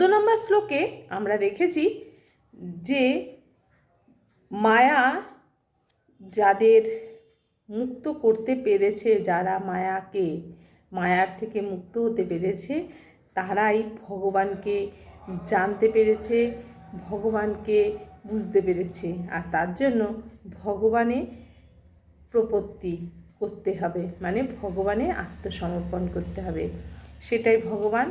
চোদ্দ নম্বর শ্লোকে আমরা দেখেছি যে মায়া যাদের মুক্ত করতে পেরেছে, যারা মায়াকে, মায়ার থেকে মুক্ত হতে পেরেছে, তারাই ভগবানকে জানতে পেরেছে, ভগবানকে বুঝতে পেরেছে। আর তার জন্য ভগবানে প্রপত্তি করতে হবে মানে ভগবানে আত্মসমর্পণ করতে হবে। সেটাই ভগবান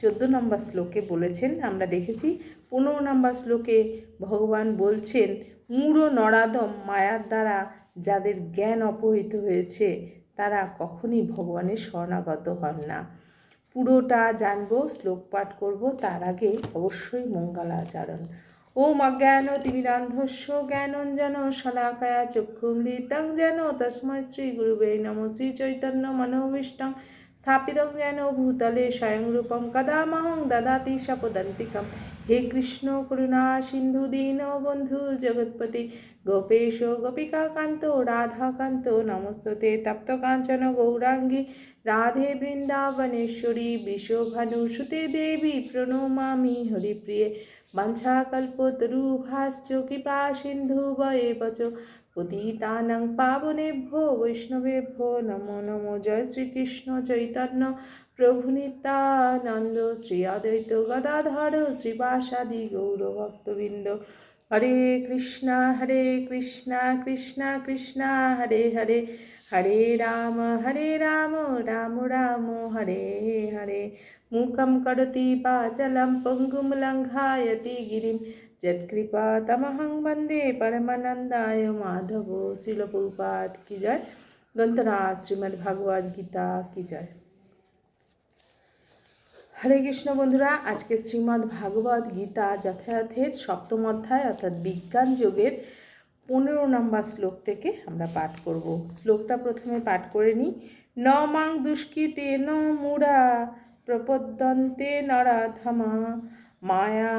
চোদ্দ নম্বর শ্লোকে বলেছেন, আমরা দেখেছি, পনেরো নম্বর শ্লোকে ভগবান বলছেন, মূঢ় নরাদম মায়ার দ্বারা যাদের জ্ঞান অপহৃত হয়েছে, তারা কখনই ভগবানের শরণাগত হন না। পুরোটা জানব, শ্লোক পাঠ করব, তার আগে অবশ্যই মঙ্গলাচরণ। ওম অজ্ঞান তিমিরান্ধস্য জ্ঞানঞ্জন শলাকায়া চক্ষুমৃতং যেন তস্মৈ শ্রী গুরুবে নম শ্রী চৈতন্য মনোভীষ্টং স্থাপিতং যেন ভূতলে স্বয়ং রূপম কদামহং দদাতি সপদন্তিকম হে কৃষ্ণ করুণা সিন্ধু দীন বন্ধু জগৎপতি গোপেশ গোপিকাকান্ত রাধাকান্ত নমস্ততে তপ্ত কাঞ্চন গৌরাঙ্গী রাধে বৃন্দাবনেশ্বরী বিশ্বভানুসুতে দেবী প্রণমামি হরিপ্রিয়ে বাঞ্ছাকল্পতরুভাশ্চ কৃপা সিন্ধু বয়ে বচ পতিতানাং পাবনেভ্যো বৈষ্ণবেভ্যো নমো নমো। জয় শ্রীকৃষ্ণ চৈতন্য প্রভু নিতানন্দ শ্রী অদ্বৈত গদাধর শ্রীবাসাদি গৌরভক্তবৃন্দ। হরে কৃষ্ণা হরে কৃষ্ণা কৃষ্ণা কৃষ্ণা, হরে হরে। হরে রাম হরে রাম রাম রাম, হরে হরে। মুখম করতি পাচলম, পঙ্গুম লঙ্ঘায়তি গিরিম। যৎকৃপা তামাহং বন্দে পরমানন্দায় মাধব শিলপ্রপাত কি যায় ভগবদ গীতা কি যায় হরে কৃষ্ণ বন্ধুরা আজকে শ্রীমদ্ ভাগবত গীতা যথাযথের সপ্তম অধ্যায় অর্থাৎ বিজ্ঞান যোগের পনেরো নম্বর শ্লোক থেকে আমরা পাঠ করব শ্লোকটা প্রথমে পাঠ করে নিই ন মাং দুষ্কৃতে ন মুড়া প্রপদ্যন্তে নরাধমা মায়া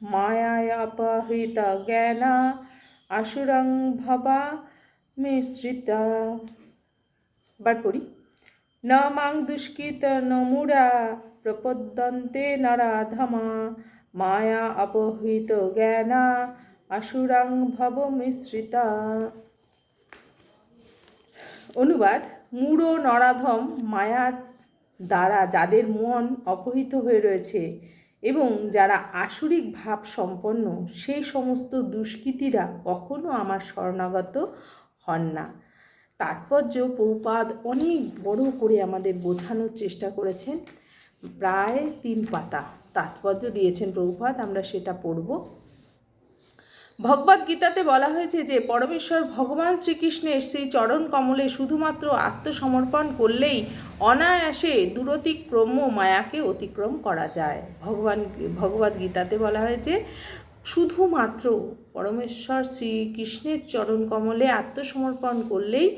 মায়াপহৃত জ্ঞানা আসুরং ভবা মিশ্রিতা। বার পড়ি। ন মাং দুষ্কৃত নমুরা প্রপদ্যন্তে নরাধমা মায়া অপহৃত জ্ঞানা আসুরাং ভব মিশ্রিতা। অনুবাদ, মূঢ় নরাধম মায়ার দ্বারা যাদের মন অপহৃত হয়ে রয়েছে এবং যারা আসরিক ভাব সম্পন্ন, সেই সমস্ত দুষ্কৃতীরা কখনো আমার শরণাগত হন না। তাৎপর্য পৌপাদ অনেক বড় করে আমাদের বোঝানোর চেষ্টা করেছেন। প্রায় তিন পাতা তাৎপর্য দিয়েছেন প্রভুপাত আমরা সেটা পড়ব। ভগবদ গীতাতে বলা হয়েছে যে, পরমেশ্বর ভগবান শ্রীকৃষ্ণের সেই চরণ কমলে শুধুমাত্র আত্মসমর্পণ করলেই অনায়াসে দূরতিক্রম্য মায়াকে অতিক্রম করা যায়। ভগবান ভগবদ গীতাতে বলা হয়েছে, শুধুমাত্র পরমেশ্বর শ্রীকৃষ্ণের চরণ কমলে আত্মসমর্পণ করলেই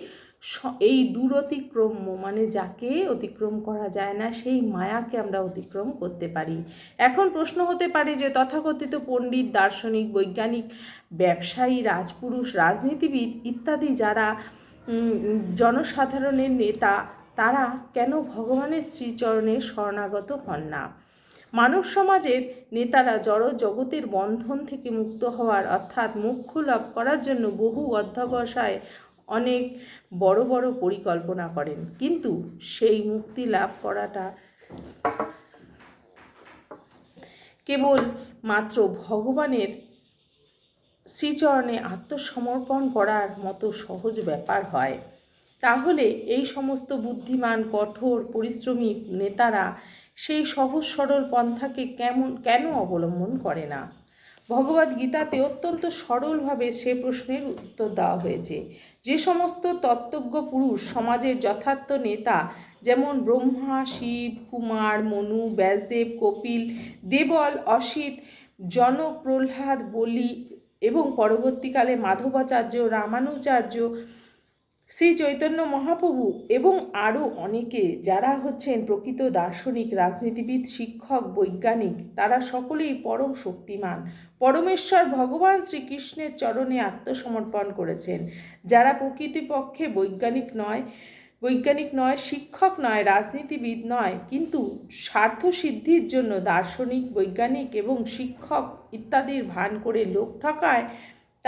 এই দূর অতিক্রম্য মানে যাকে অতিক্রম করা যায় না, সেই মায়াকে আমরা অতিক্রম করতে পারি। এখন প্রশ্ন হতে পারে যে, তথাকথিত পণ্ডিত, দার্শনিক, বৈজ্ঞানিক, ব্যবসায়ী, রাজপুরুষ, রাজনীতিবিদ ইত্যাদি যারা জনসাধারণের নেতা, তারা কেন ভগবানের শ্রীচরণে শরণাগত হন না? মানব সমাজের নেতারা জড় জগতের বন্ধন থেকে মুক্ত হওয়ার, অর্থাৎ মুখ্য লাভ করার জন্য বহু অধ্যবসায়, অনেক বড় বড় পরিকল্পনা করেন। কিন্তু সেই মুক্তি লাভ করাটা কেবল মাত্র ভগবানের শ্রীচরণে আত্মসমর্পণ করার মতো সহজ ব্যাপার হয়। তাহলে এই সমস্ত বুদ্ধিমান, কঠোর, পরিশ্রমী নেতারা সেই সহজ সরল পন্থাকে কেমন, কেন অবলম্বন করে না? ভগবদ গীতাতে অত্যন্ত সরলভাবে সে প্রশ্নের উত্তর দেওয়া হয়েছে। যে সমস্ত তত্ত্বজ্ঞ পুরুষ সমাজের যথার্থ নেতা, যেমন ব্রহ্মা, শিব, কুমার, মনু, ব্যাসদেব, কপিল, দেবল, অসিত জনক প্রহ্লাদ বলি এবং পরবর্তীকালে মাধবাচার্য, রামানুচার্য শ্রী চৈতন্য মহাপ্রভু এবং আরও অনেকে যারা হচ্ছেন প্রকৃত দার্শনিক, রাজনীতিবিদ, শিক্ষক, বৈজ্ঞানিক, তারা সকলেই পরম শক্তিমান। পরমেশ্বর ভগবান শ্রীকৃষ্ণের চরণে আত্মসমর্পণ করেছেন। যারা প্রকৃতিপক্ষে বৈজ্ঞানিক নয় বৈজ্ঞানিক নয়, শিক্ষক নয়, রাজনীতিবিদ নয়, কিন্তু স্বার্থ সিদ্ধির জন্য দার্শনিক, বৈজ্ঞানিক এবং শিক্ষক ইত্যাদির ভান করে লোক ঠকায়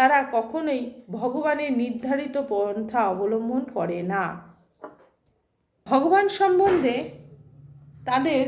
তারা কখনোই ভগবানের নির্ধারিত পন্থা অবলম্বন করে না। ভগবান সম্বন্ধে তাদের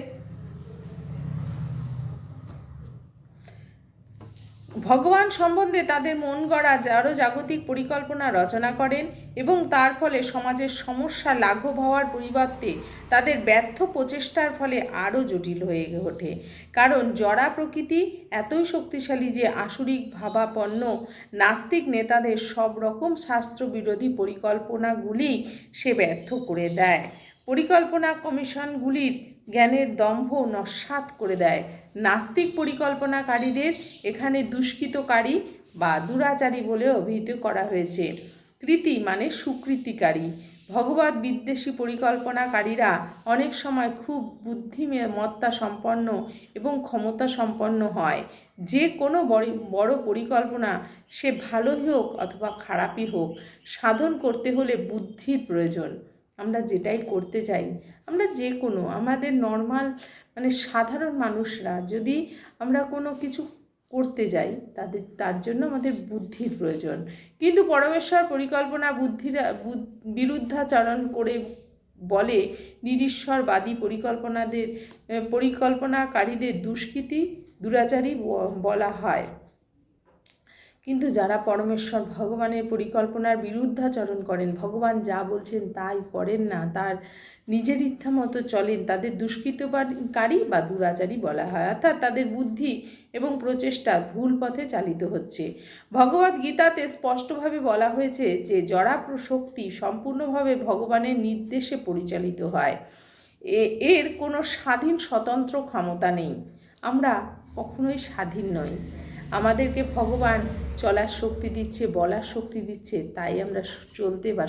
ভগবান সম্বন্ধে তাদের মন গড়া জড় জাগতিক পরিকল্পনা রচনা করেন এবং তার ফলে সমাজের সমস্যা লাঘব হওয়ার পরিবর্তে তাদের ব্যর্থ প্রচেষ্টার ফলে আরও জটিল হয়ে ওঠে। কারণ জড়া প্রকৃতি এতই শক্তিশালী যে আসরিক ভাবাপন্ন, নাস্তিক নেতাদের সব রকম শাস্ত্রবিরোধী পরিকল্পনাগুলি সে ব্যর্থ করে দেয়। পরিকল্পনা কমিশনগুলির জ্ঞানের দম্ভ নস্বাত করে দেয়। নাস্তিক পরিকল্পনাকারীদের এখানে দুষ্কৃতকারী বা দুরাচারী বলে অভিহিত করা হয়েছে। কৃতি মানে সুকৃতিকারী। ভগবত বিদ্বেষী পরিকল্পনাকারীরা অনেক সময় খুব বুদ্ধি বুদ্ধিমত্তা সম্পন্ন এবং ক্ষমতা সম্পন্ন হয়। যে কোনো বড় পরিকল্পনা সে ভালোই হোক অথবা খারাপই হোক, সাধন করতে হলে বুদ্ধির প্রয়োজন। আমরা যেটাই করতে চাই, আমরা যে কোনো আমাদের নর্মাল মানে সাধারণ মানুষরা যদি আমরা কোনো কিছু করতে যাই, তাদের, তার জন্য আমাদের বুদ্ধির প্রয়োজন। কিন্তু পরমেশ্বর পরিকল্পনা বুদ্ধিরা বিরুদ্ধাচরণ করে বলে নিরীশ্বরবাদী পরিকল্পনাদের পরিকল্পনাকারীদের দুষ্কৃতি, দুরাচারী বলা হয়। কিন্তু যারা পরমেশ্বর ভগবানের পরিকল্পনার বিরুদ্ধাচরণ করেন, ভগবান যা বলছেন তাই করেন না, তার নিজের ইচ্ছা মতো চলেন, তাদের দুষ্কৃতকারী বা দুরাচারী বলা হয়। অর্থাৎ তাদের বুদ্ধি এবং প্রচেষ্টা ভুল পথে চালিত হচ্ছে। ভগবদ গীতাতে স্পষ্টভাবে বলা হয়েছে যে, জড়া শক্তি সম্পূর্ণভাবে ভগবানের নির্দেশে পরিচালিত হয়। এ, এর কোনো স্বাধীন স্বতন্ত্র ক্ষমতা নেই। আমরা কখনোই স্বাধীন নই। আমাদেরকে ভগবান চলার শক্তি দিচ্ছে, বলার শক্তি দিচ্ছে, তাই আমরা চলতে বা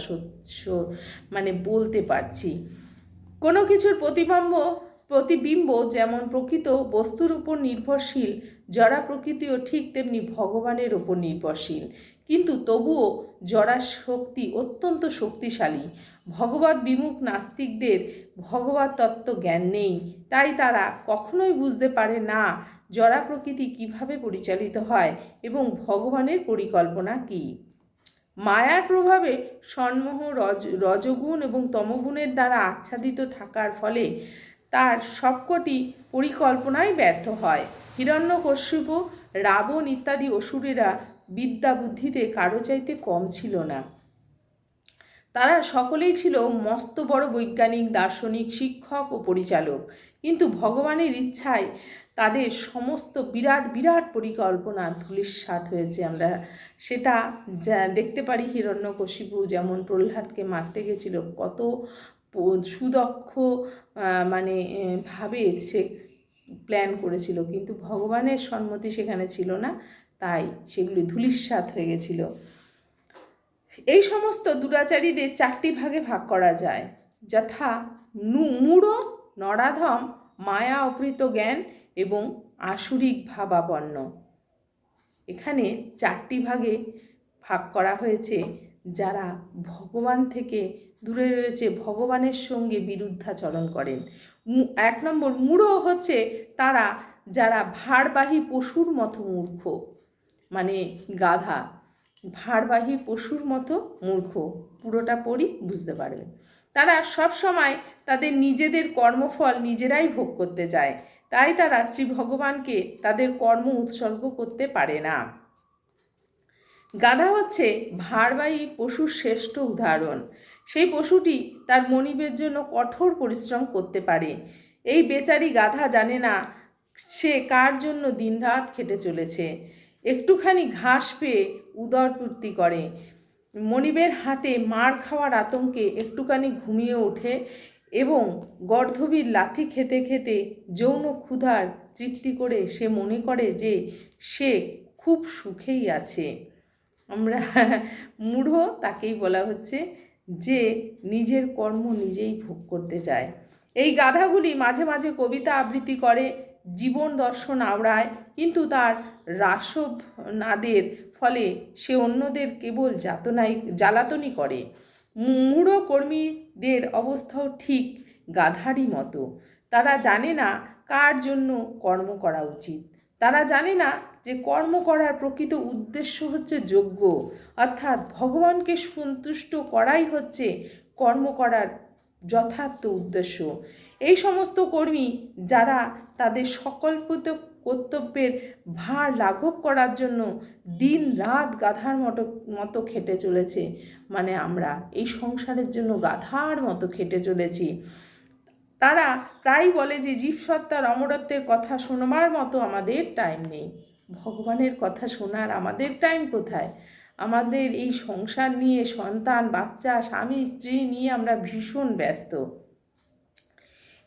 মানে বলতে পারছি। কোনো কিছুর প্রতিবিম্ব প্রতিবিম্ব যেমন প্রকৃত বস্তুর উপর নির্ভরশীল, জরা প্রকৃতিও ঠিক তেমনি ভগবানের ওপর নির্ভরশীল। কিন্তু তবুও জরা শক্তি অত্যন্ত শক্তিশালী। ভগবত বিমুখ নাস্তিকদের ভগবত তত্ত্ব জ্ঞান নেই। তাই তারা কখনোই বুঝতে পারে না জরা প্রকৃতি কীভাবে পরিচালিত হয় এবং ভগবানের পরিকল্পনা কী। মায়ার প্রভাবে সন্মোহ রজ, রজগুণ এবং তমগুণের দ্বারা আচ্ছাদিত থাকার ফলে তার সবকটি পরিকল্পনাই ব্যর্থ হয়। হিরণ্যকশ্যপ, রাবণ ইত্যাদি অসুরেরা বিদ্যা বুদ্ধিতে কারও চাইতে কম ছিল না। তারা সকলেই ছিল মস্ত বড় বৈজ্ঞানিক, দার্শনিক, শিক্ষক ও পরিচালক। কিন্তু ভগবানের ইচ্ছায় তাদের সমস্ত বিরাট বিরাট পরিকল্পনা ধূলিসাৎ হয়েছে আমরা। সেটা দেখতে পারি হিরণ্যকশিপু যেমন প্রহ্লাদকে মারতে গেছিল, কত সুদক্ষ মানে ভাবে সে প্ল্যান করেছিল। কিন্তু ভগবানের সম্মতি সেখানে ছিল না, তাই সেগুলি ধূলিসাৎ হয়ে গেছিল। এই সমস্ত দুরাচারীদের চারটি ভাগে ভাগ করা যায়। যথা মূঢ় নরাধম, মায়া অপৃত জ্ঞান এবং আসুরিক ভাবাপন্ন। এখানে চারটি ভাগে ভাগ করা হয়েছে যারা ভগবান থেকে দূরে রয়েছে, ভগবানের সঙ্গে বিরুদ্ধাচরণ করেন। এক নম্বর, মূঢ় হচ্ছে তারা, যারা ভারবাহী পশুর মতো মূর্খ মানে গাধা। ভারবাহী পশুর মতো মূর্খ। পুরোটা পড়ি বুঝতে পারবে। তারা সব সময় তাদের নিজেদের কর্মফল নিজেরাই ভোগ করতে চায়। তাই তারা শ্রী ভগবানকে তাদের কর্ম উৎসর্গ করতে পারে না। গাধা হচ্ছে ভারবাহী পশুর শ্রেষ্ঠ উদাহরণ। সেই পশুটি তার মনিবের জন্য কঠোর পরিশ্রম করতে পারে। এই বেচারি গাধা জানে না সে কার জন্য দিনরাত খেটে চলেছে। একটুখানি ঘাস পেয়ে উদরপূর্তি করে। মনিবের হাতে মার খাওয়ার আতঙ্কে একটুখানি ঘুমিয়ে ওঠে এবং গর্ধবীর লাথি খেতে খেতে যৌন ক্ষুধার তৃপ্তি করে সে মনে করে যে সে খুব সুখেই আছে। আমরা মূঢ় তাকেই বলা হচ্ছে যে নিজের কর্ম নিজেই ভোগ করতে চায়। এই গাধাগুলি মাঝে মাঝে কবিতা আবৃত্তি করে, জীবন দর্শন আওড়ায়, কিন্তু তার রাসব নাদের ফলে সে অন্যদের কেবল যাতনাই, জ্বালাতনই করে। মূঢ় কর্মীদের অবস্থাও ঠিক গাধারই মতো। তারা জানে না কার জন্য কর্ম করা উচিত। তারা জানে না যে কর্ম করার প্রকৃত উদ্দেশ্য হচ্ছে যোগ্য। অর্থাৎ ভগবানকে সন্তুষ্ট করাই হচ্ছে কর্ম করার যথার্থ উদ্দেশ্য। এই সমস্ত কর্মী যারা তাদের সকল্পিত কর্তব্যের ভার লাঘব করার জন্য দিন রাত গাধার মতো মতো খেটে চলেছে। মানে আমরা এই সংসারের জন্য গাধার মতো খেটে চলেছি। তারা প্রায় বলে যে জীবসত্তার অমরত্বের কথা শোনবার মতো আমাদের টাইম নেই। ভগবানের কথা শোনার আমাদের টাইম কোথায়? আমাদের এই সংসার নিয়ে সন্তান, বাচ্চা, স্বামী, স্ত্রী নিয়ে আমরা ভীষণ ব্যস্ত।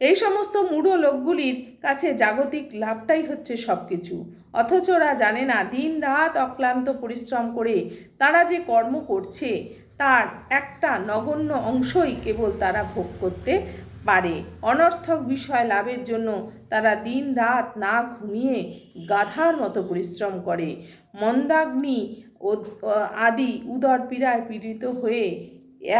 এই সমস্ত মূঢ় লোকগুলির কাছে জাগতিক লাভটাই হচ্ছে সব কিছু অথচ ওরা জানে না, দিন রাত অক্লান্ত পরিশ্রম করে তারা যে কর্ম করছে, তার একটা নগণ্য অংশই কেবল তারা ভোগ করতে পারে। অনর্থক বিষয় লাভের জন্য তারা দিন রাত না ঘুমিয়ে গাধার মতো পরিশ্রম করে। মন্দাগ্নি আদি উদর পীড়ায় পীড়িত হয়ে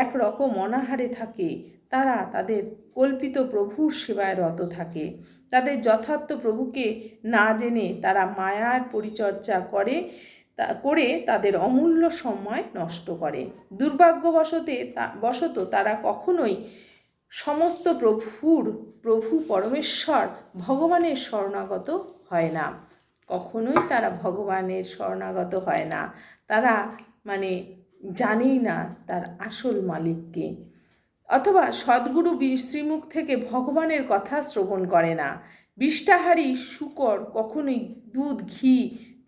এক রকম অনাহারে থাকে। তারা তাদের কল্পিত প্রভুর সেবায় রত থাকে। তাদের যথার্থ প্রভুকে না জেনে তারা মায়ার পরিচর্যা করে, তা, করে তাদের অমূল্য সময় নষ্ট করে। দুর্ভাগ্যবশতে তা, বশত তারা কখনোই সমস্ত প্রভুর, প্রভু পরমেশ্বর ভগবানের শরণাগত হয় না। কখনোই তারা ভগবানের শরণাগত হয় না। তারা মানে জানেই না তার আসল মালিককে। অথবা সদ্গুরু শ্রীমুখ থেকে ভগবানের কথা শ্রবণ করে না। বিষ্টাহারী শুকর কখনোই দুধ, ঘি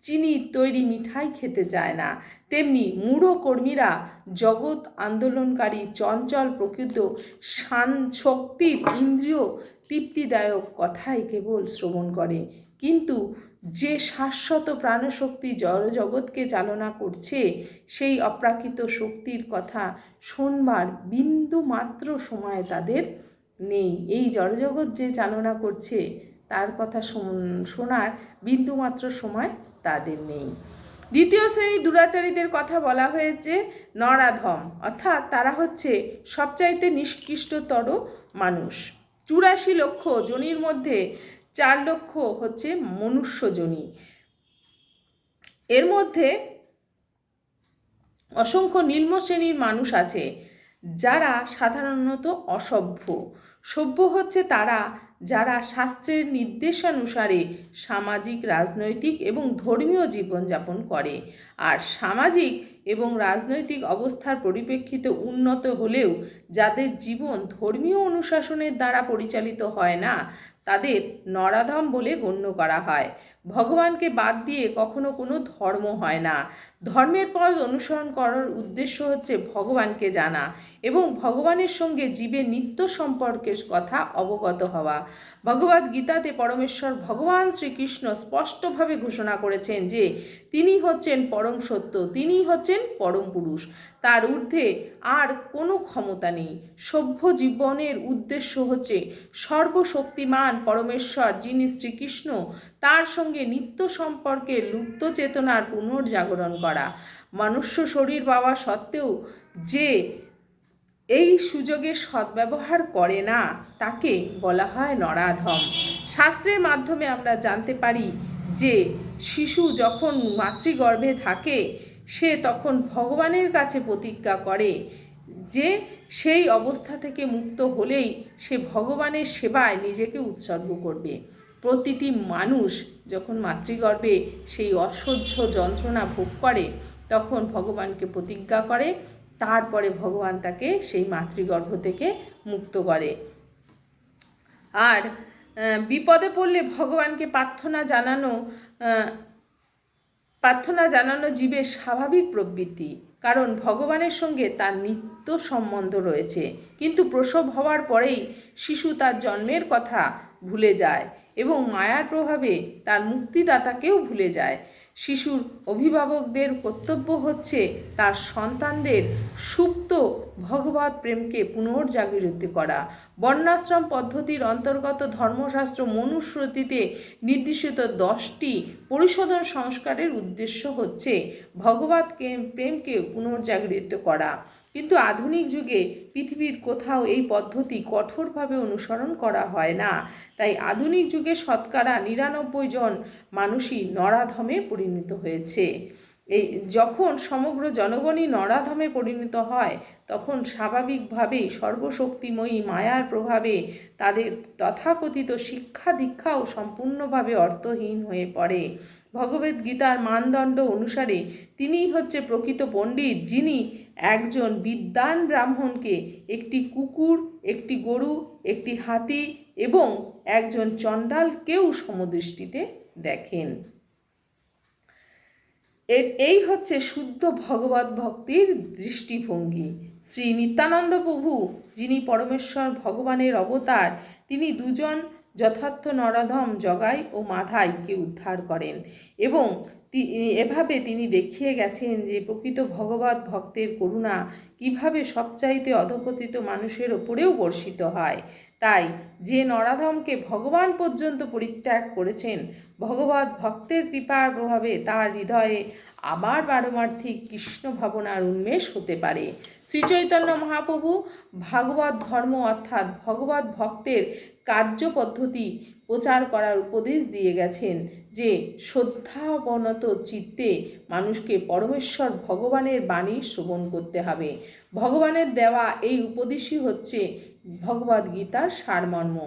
চিনির তৈরি মিঠাই খেতে চায় না। তেমনি মূঢ় কর্মীরা জগৎ আন্দোলনকারী চঞ্চল প্রকৃত শান শক্তির ইন্দ্রিয় তৃপ্তিদায়ক কথাই কেবল শ্রবণ করে। কিন্তু যে শাশ্বত প্রাণশক্তি জড়জগৎকে চালনা করছে, সেই অপ্রাকৃত শক্তির কথা শোনবার বিন্দু মাত্র সময় তাদের নেই। এই জড়জগৎ যে চালনা করছে, তার কথা শোনার বিন্দুমাত্র সময় তাদের নেই। দ্বিতীয় শ্রেণির দুরাচারীদের কথা বলা হয়েছে, নরাধম, অর্থাৎ তারা হচ্ছে সবচাইতে নিষ্কৃষ্টতর মানুষ। চুরাশি লক্ষ জনির মধ্যে চার লক্ষ হচ্ছে মনুষ্যজনী। এর মধ্যে অসংখ্য নিম্ন শ্রেণির মানুষ আছে, যারা সাধারণত অসভ্য। সভ্য হচ্ছে তারা যারা শাস্ত্রের নির্দেশানুসারে সামাজিক, রাজনৈতিক এবং ধর্মীয় জীবনযাপন করে আর সামাজিক এবং রাজনৈতিক অবস্থার পরিপ্রেক্ষিতে উন্নত হলেও যাদের জীবন ধর্মীয় অনুশাসনের দ্বারা পরিচালিত হয় না তাদের নরাধম বলে গণ্য করা হয়। ভগবানকে বাদ দিয়ে কখনো কোনো ধর্ম হয় না। ধর্মের পথ অনুসরণ করার উদ্দেশ্য হচ্ছে ভগবানকে জানা এবং ভগবানের সঙ্গে জীবের নিত্য সম্পর্কের কথা অবগত হওয়া। ভগবদ গীতাতে পরমেশ্বর ভগবান শ্রীকৃষ্ণ স্পষ্টভাবে ঘোষণা করেছেন যে, তিনি হচ্ছেন পরম সত্য তিনি হচ্ছেন পরম পুরুষ। তার ঊর্ধ্বে আর কোনো ক্ষমতা নেই। সভ্য জীবনের উদ্দেশ্য হচ্ছে সর্বশক্তিমান পরমেশ্বর যিনি শ্রীকৃষ্ণ, তার সঙ্গে নিত্য সম্পর্কে লুপ্ত চেতনার পুনর্জাগরণ করা। মনুষ্য শরীর পাওয়া সত্ত্বেও যে এই সুযোগের সদ্ব্যবহার করে না, তাকে বলা হয় নরাধম। শাস্ত্রের মাধ্যমে আমরা জানতে পারি যে শিশু যখন মাতৃগর্ভে থাকে সে তখন ভগবানের কাছে প্রতিজ্ঞা করে যে সেই অবস্থা থেকে মুক্ত হলেই সে ভগবানের সেবায় নিজেকে উৎসর্গ করবে। প্রতিটি মানুষ যখন মাতৃগর্ভে সেই অসহ্য যন্ত্রণা ভোগ করে, তখন ভগবানকে প্রতিজ্ঞা করে, তারপরে ভগবান তাকে সেই মাতৃগর্ভ থেকে মুক্ত করে। আর বিপদে পড়লে ভগবানকে প্রার্থনা জানানো প্রার্থনা জানানো জীবের স্বাভাবিক প্রবৃত্তি, কারণ ভগবানের সঙ্গে তার নিত্য সম্বন্ধ রয়েছে। কিন্তু প্রসব হওয়ার পরেই শিশু তার জন্মের কথা ভুলে যায়। এবং মায়ার প্রভাবে তার মুক্তিদাতাকেও ভুলে যায়। শিশুর অভিভাবকদের কর্তব্য হচ্ছে তার সন্তানদের সুপ্ত ভগবত প্রেমকে পুনর্জাগরিত করা। বর্ণাশ্রম পদ্ধতির অন্তর্গত ধর্মশাস্ত্র মনুশ্রুতিতে নির্দেশিত দশটি পরিশোধন সংস্কারের উদ্দেশ্য হচ্ছে ভগবত প্রেমকে পুনর্জাগরিত করা। কিন্তু আধুনিক যুগে পৃথিবীর কোথাও এই পদ্ধতি কঠোরভাবে অনুসরণ করা হয় না। তাই আধুনিক যুগে শতকরা নিরানব্বই জন মানুষই নরাধমে পরিণত হয়েছে। এই যখন সমগ্র জনগণই নরাধমে পরিণত হয়, তখন স্বাভাবিকভাবেই সর্বশক্তিময়ী মায়ার প্রভাবে তাদের তথাকথিত শিক্ষা দীক্ষাও সম্পূর্ণভাবে অর্থহীন হয়ে পড়ে। ভগবদ গীতার মানদণ্ড অনুসারে তিনিই হচ্ছে প্রকৃত পণ্ডিত যিনি একজন বিদ্বান ব্রাহ্মণকে একটি কুকুর, একটি গরু, একটি হাতি এবং একজন চণ্ডালকেও সমদৃষ্টিতে দেখেন। এই হচ্ছে শুদ্ধ ভগবত ভক্তির দৃষ্টিভঙ্গি। শ্রী নিত্যানন্দ প্রভু, যিনি পরমেশ্বর ভগবানের অবতার, তিনি দুজন যথার্থ নরধম জগাই ও মাধাইকে উদ্ধার করেন এবং এভাবে তিনি দেখিয়ে গেছেন যে, প্রকৃত ভগবত ভক্তের করুণা কীভাবে সবচাইতে অধপতিত মানুষের ওপরেও বর্ষিত হয়। তাই যে নরাধমকে ভগবান পর্যন্ত পরিত্যাগ করেছেন, ভগবত ভক্তের কৃপার প্রভাবে তার হৃদয়ে আবার পারমার্থিক কৃষ্ণ ভাবনার উন্মেষ হতে পারে। শ্রীচৈতন্য মহাপ্রভু ভাগবত ধর্ম অর্থাৎ ভগবত ভক্তের কার্য পদ্ধতি প্রচার করার উপদেশ দিয়ে গেছেন যে, শ্রদ্ধাবনত চিত্তে মানুষকে পরমেশ্বর ভগবানের বাণী শ্রবণ করতে হবে। ভগবানের দেওয়া এই উপদেশই হচ্ছে ভগবদ গীতার সারমর্ম।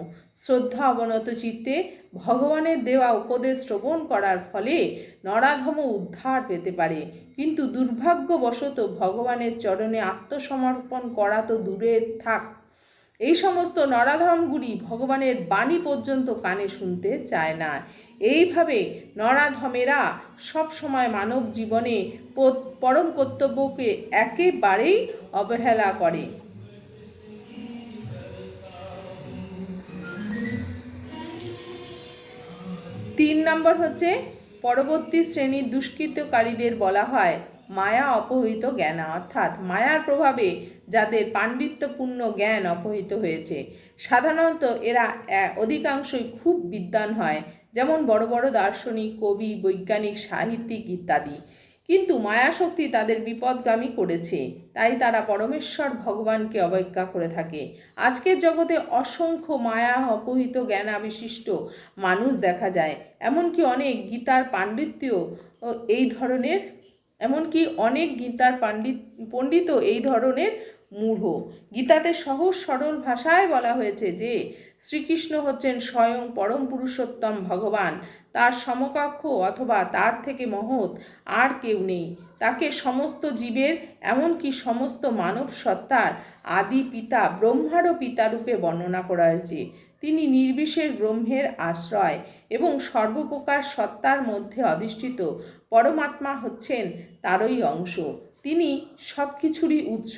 শ্রদ্ধা অবনত চিত্তে ভগবানের দেওয়া উপদেশ শ্রবণ করার ফলে নরাধম উদ্ধার পেতে পারে। কিন্তু দুর্ভাগ্যবশত ভগবানের চরণে আত্মসমর্পণ করা তো দূরের থাক। এই সমস্ত নরাধমগুলি ভগবানের বাণী পর্যন্ত কানে শুনতে চায় না। এইভাবে নরাধমেরা সব সময় মানব জীবনে পরম কর্তব্যকে একেবারেই অবহেলা করে। তিন নম্বর হচ্ছে, পরবর্তী শ্রেণির দুষ্কৃতকারীদের বলা হয় মায়া অপহৃত জ্ঞানা, অর্থাৎ মায়ার প্রভাবে যাদের পাণ্ডিত্যপূর্ণ জ্ঞান অপহৃত হয়েছে। সাধারণত এরা অধিকাংশই খুব বিদ্বান হয়, যেমন বড় বড় দার্শনিক, কবি, বৈজ্ঞানিক, সাহিত্যিক ইত্যাদি। কিন্তু মায়াশক্তি তাদের বিপদগামী করেছে, তাই তারা পরমেশ্বর ভগবানকে অবজ্ঞা করে থাকে। আজকের জগতে অসংখ্য মায়া অপহৃত জ্ঞানাবিশিষ্ট মানুষ দেখা যায়, এমনকি অনেক গীতার পাণ্ডিত্য এই ধরনের এমনকি অনেক গীতার পাণ্ডিত, পণ্ডিতও এই ধরনের মূঢ়। গীতাতে সহজ সরল ভাষায় বলা হয়েছে যে, শ্রীকৃষ্ণ হচ্ছেন স্বয়ং পরম পুরুষোত্তম ভগবান। তার সমকক্ষ অথবা তার থেকে মহৎ আর কেউ নেই। তাকে সমস্ত জীবের, এমনকি সমস্ত মানব সত্তার আদি পিতা ব্রহ্মারও পিতা রূপে বর্ণনা করা হয়েছে। তিনি নির্বিশেষ ব্রহ্মের আশ্রয় এবং সর্বপ্রকার সত্তার মধ্যে অধিষ্ঠিত। পরমাত্মা হচ্ছেন তারই অংশ। তিনি সব কিছুরই উৎস।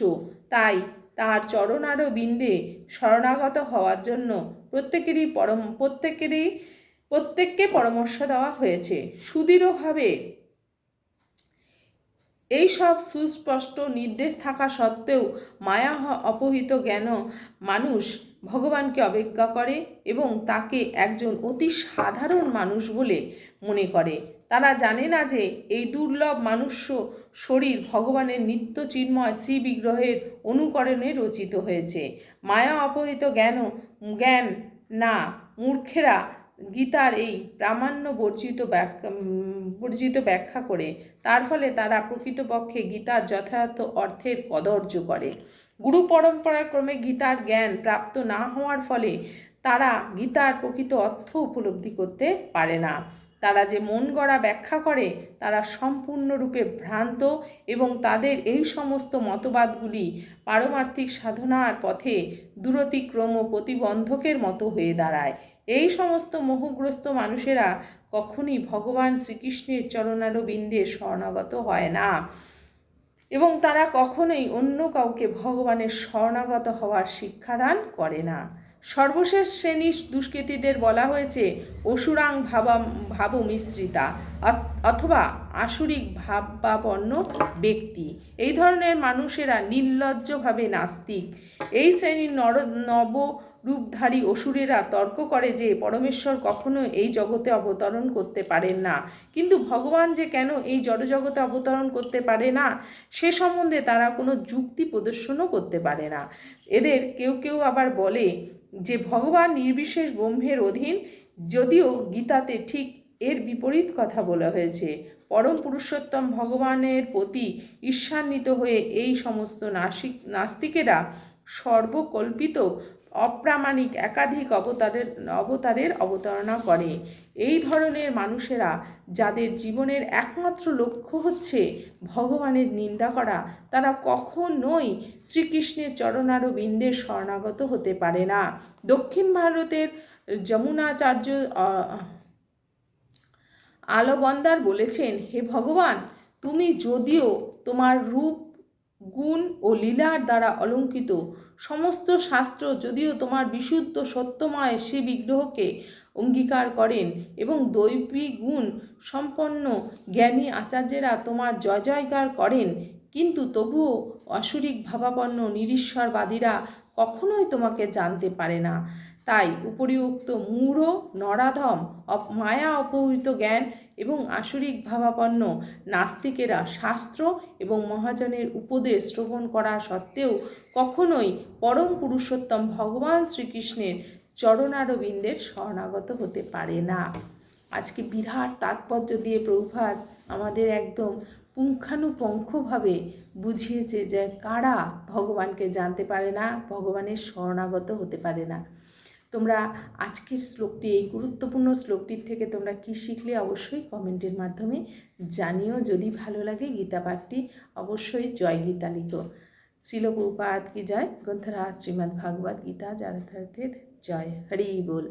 তাই তার চরণারও বিন্দে শরণাগত হওয়ার জন্য প্রত্যেকেরই পরম, প্রত্যেকেরই, প্রত্যেককে পরামর্শ দেওয়া হয়েছে। সুদৃঢ়ভাবে এই সব সুস্পষ্ট নির্দেশ থাকা সত্ত্বেও মায়া অপহৃত জ্ঞান মানুষ ভগবানকে অবজ্ঞা করে এবং তাকে একজন অতি সাধারণ মানুষ বলে মনে করে। তারা জানে না যে এই দুর্লভ মানুষ্য শরীর ভগবানের নিত্য চিন্ময় শ্রী বিগ্রহের অনুকরণে রচিত হয়েছে। মায়া অপহৃত জ্ঞান জ্ঞান না, মূর্খেরা গীতার এই প্রামাণ্য বর্জিত ব্যাখ্যা বর্জিত ব্যাখ্যা করে। তার ফলে তারা প্রকৃতপক্ষে গীতার যথাযথ অর্থের কদর্য করে। গুরু পরম্পরাক্রমে গীতার জ্ঞান প্রাপ্ত না হওয়ার ফলে তারা গীতার প্রকৃত অর্থ উপলব্ধি করতে পারে না। তারা যে মন গড়া ব্যাখ্যা করে, তারা সম্পূর্ণরূপে ভ্রান্ত এবং তাদের এই সমস্ত মতবাদগুলি পারমার্থিক সাধনার পথে দূরতিক্রম ও প্রতিবন্ধকের মতো হয়ে দাঁড়ায়। এই সমস্ত মোহগ্রস্ত মানুষেরা কখনই ভগবান শ্রীকৃষ্ণের চরণারবিন্দে শরণাগত হয় না এবং তারা কখনোই অন্য কাউকে ভগবানের শরণাগত হওয়ার শিক্ষাদান করে না। সর্বশেষ শ্রেণির দুষ্কৃতীদের বলা হয়েছে, অসুরাং ভাবা, ভাব মিশ্রিতা অথবা আসুরিক ভাবাপন্ন ব্যক্তি। এই ধরনের মানুষেরা নির্লজ্জভাবে নাস্তিক। এই শ্রেণির নর নব রূপধারী অসুরেরা তর্ক করে যে পরমেশ্বর কখনো এই জগতে অবতরণ করতে পারেন না। কিন্তু ভগবান যে কেন এই জড়জগতে অবতরণ করতে পারে না, সে সম্বন্ধে তারা কোনো যুক্তি প্রদর্শনও করতে পারে না। এদের কেউ কেউ আবার বলে যে ভগবান নির্বিশেষ ব্রহ্মের অধীন, যদিও গীতাতে ঠিক এর বিপরীত কথা বলা হয়েছে, পরম পুরুষোত্তম ভগবানের প্রতি ঈর্ষান্বিত হয়ে এই সমস্ত নাসিক, নাস্তিকেরা সর্বকল্পিত অপ্রামাণিক একাধিক অবতারের অবতারের অবতারণা করে। এই ধরনের মানুষেরা যাদের জীবনের একমাত্র লক্ষ্য হচ্ছে ভগবানের নিন্দা করা, তারা কখনোই শ্রীকৃষ্ণের চরণারবিন্দের শরণাগত হতে পারে না। দক্ষিণ ভারতের যমুনাচার্য আলবন্দার বলেছেন, হে ভগবান, তুমি যদিও তোমার রূপ, গুণ ও লীলার দ্বারা অলঙ্কিত সমস্ত শাস্ত্র যদিও তোমার বিশুদ্ধ সত্যময় শ্রী বিগ্রহকে অঙ্গীকার করেন এবং দৈবী গুণ সম্পন্ন জ্ঞানী আচার্যেরা তোমার জয় জয়কার করেন, কিন্তু তবুও অসুরিক ভাবাপন্ন নিরীশ্বরবাদীরা কখনোই তোমাকে জানতে পারে না। তাই উপরিউক্ত মূঢ়, নরাধম মায়া অপহৃত জ্ঞান এবং আসরিক ভাবাপন্ন নাস্তিকেরা শাস্ত্র এবং মহাজনের উপদেশ শ্রবণ করা সত্ত্বেও কখনোই পরম পুরুষোত্তম ভগবান শ্রীকৃষ্ণের চরণারবিন্দের শরণাগত হতে পারে না। আজকে বিরাট তাৎপর্য দিয়ে প্রভুপাত আমাদের একদম পুঙ্খানুপুঙ্খভাবে বুঝিয়েছে যে কারা ভগবানকে জানতে পারে না, ভগবানের শরণাগত হতে পারে না। তোমরা আজকের শ্লোকটি, এই গুরুত্বপূর্ণ শ্লোকটির থেকে তোমরা কি শিখলে অবশ্যই কমেন্টের মাধ্যমে জানিও। যদি ভালো লাগে গীতা পাঠটি, অবশ্যই জয় গীতা লিখো। শিলপ্রপাত কি জয়? গ্রন্থরাজ শ্রীমদ্ ভাগবত গীতা, যারাথার্থের জয়। হরি বল।